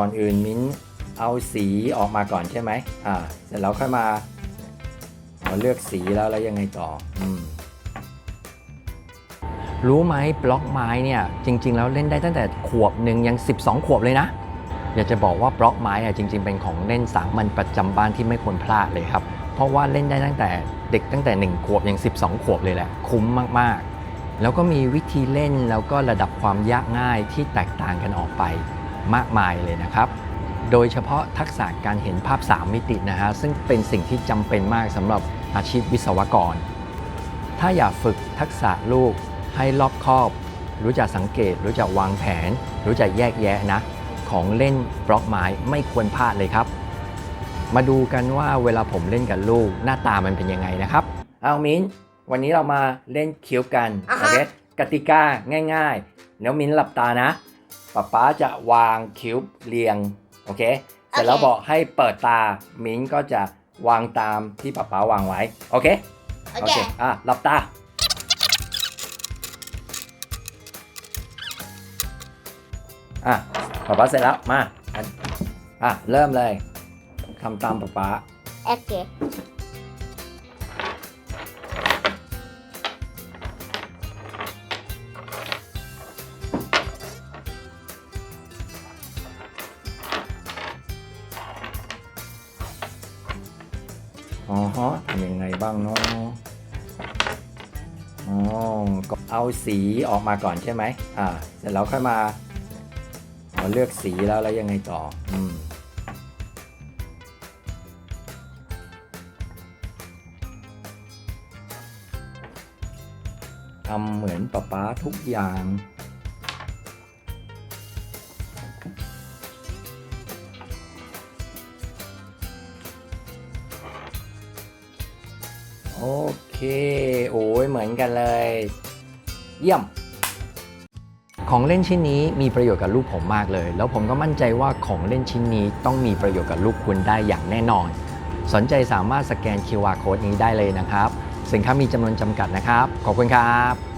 ก่อนอื่นมิ้นเอาสีออกมาก่อนใช่ไหมอ่า เสร็จแล้วค่อยมาเราเลือกสีแล้วแล้วยังไงต่ออืมรู้ไหมบล็อกไม้เนี่ยจริง ๆ แล้วเล่นได้ตั้งแต่ขวบหนึ่งยัง 12 ขวบเลยนะอยากจะบอกว่าบล็อกไม้อะจริง ๆ เป็นของเล่นสามัญประจำบ้านที่ไม่ควรพลาดเลยครับ เพราะว่าเล่นได้ตั้งแต่เด็กตั้งแต่ 1 ขวบยัง 12 ขวบเลยแหละ คุ้มมากๆ แล้วก็มีวิธีเล่นแล้วก็ระดับความยากง่ายที่แตกต่างกันออกไป มากมายเลยนะครับ โดยเฉพาะทักษะการเห็นภาพ 3 มิตินะฮะซึ่งเป็นสิ่งที่จำเป็นมากสำหรับอาชีพวิศวกร ถ้าอยากฝึกทักษะลูกให้รอบคอบ รู้จักสังเกต รู้จักวางแผน รู้จักแยกแยะนะ ของเล่นบล็อกไม้ไม่ควรพลาดเลยครับ มาดูกันว่าเวลาผมเล่นกับลูกหน้าตามันเป็นยังไงนะครับ เอามิ้น วันนี้เรามาเล่นคิวกันอ่าฮะโอเคกติกาง่าย ๆ แล้วมิ้นหลับตานะ ป๊าป๊าจะวางคิวเรียง โอเค เสร็จแล้วบอกให้เปิดตา มิ้นก็จะวางตามที่ป๊าป๊าวางไว้ โอเค โอเค อะหลับตา อะป๊าป๊าเสร็จแล้ว มาอันอะ เริ่มเลยทำตามป๊าป๊า โอเค อ๋อฮะทำยังไงบ้างเนาะอ๋อก็เอาสีออกมาก่อนใช่ไหมอ่าเสร็จแล้วค่อยมาเราเลือกสีแล้วแล้วยังไงต่อ อืมทำเหมือนป๊าป๊าทุกอย่าง โอเค โอ้ยเหมือนกันเลย เยี่ยม ของเล่นชิ้นนี้มีประโยชน์กับลูกผมมากเลย แล้วผมก็มั่นใจว่าของเล่นชิ้นนี้ต้องมีประโยชน์กับลูกคุณได้อย่างแน่นอน สนใจสามารถสแกน QR code นี้ได้เลยนะครับ สินค้ามีจำนวนจำกัดนะครับ ขอบคุณครับ